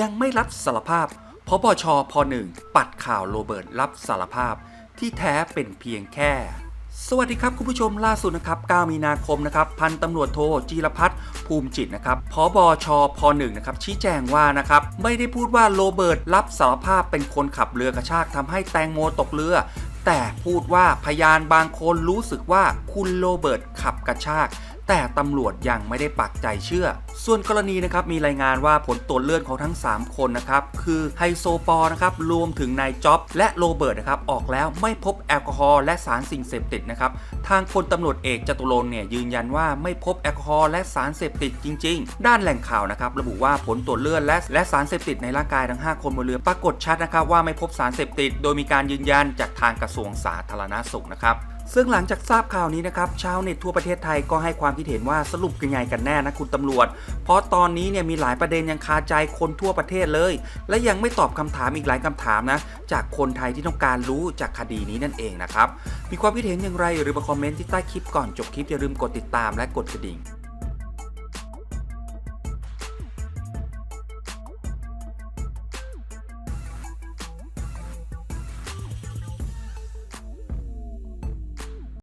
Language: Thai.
ยังไม่รับสารภาพพบชพหนึ่งปัดข่าวโรเบิร์ตรับสารภาพที่แท้เป็นเพียงแค่ สวัสดีครับคุณผู้ชมล่าสุดนะครับ 9 มีนาคมนะครับ พันตำรวจโทจีรพัฒน์ภูมิจิตนะครับพบชพหนึ่งนะครับ ชี้แจงว่านะครับ ไม่ได้พูดว่าโรเบิร์ตรับสารภาพเป็นคนขับเรือกระชากทำให้แตงโมตกเรือ แต่พูดว่าพยานบางคนรู้สึกว่าคุณโรเบิร์ตขับกระชาก แต่ตำรวจยังไม่ได้ปักใจเชื่อ ส่วนกรณีนะครับมีรายงานว่าผลตรวจเลือดของทั้ง 3 คนนะครับคือไฮโซปอนะครับรวมถึงนายจ็อบและโรเบิร์ตนะครับออกแล้วไม่พบแอลกอฮอล์และสารสิ่งเสพติดนะครับทางพลตำรวจเอกจตุรงเนี่ยยืนยันว่าไม่พบแอลกอฮอล์และสารเสพติดจริง ๆ ด้านแหล่งข่าวนะครับระบุว่าผลตรวจเลือดและและสารเสพติดในร่างกายทั้ง 5 คนบนเรือปรากฏชัดนะครับว่าไม่พบสารเสพติด โดยมีการยืนยันจากทางกระทรวงสาธารณสุขนะครับซึ่งหลังจากทราบข่าวนี้นะครับชาวเน็ตทั่วประเทศไทยก็ให้ความคิดเห็นว่าสรุปกันไงกันแน่นะคุณตำรวจ เพราะตอนนี้เนี่ยมีหลายประเด็นยังคาใจคนทั่วประเทศเลย และยังไม่ตอบคำถามอีกหลายคำถามนะ จากคนไทยที่ต้องการรู้จากคดีนี้นั่นเองนะครับ มีความคิดเห็นอย่างไรหรือมาคอมเมนต์ที่ใต้คลิปก่อนจบคลิปอย่าลืมกดติดตามและกดกระดิ่ง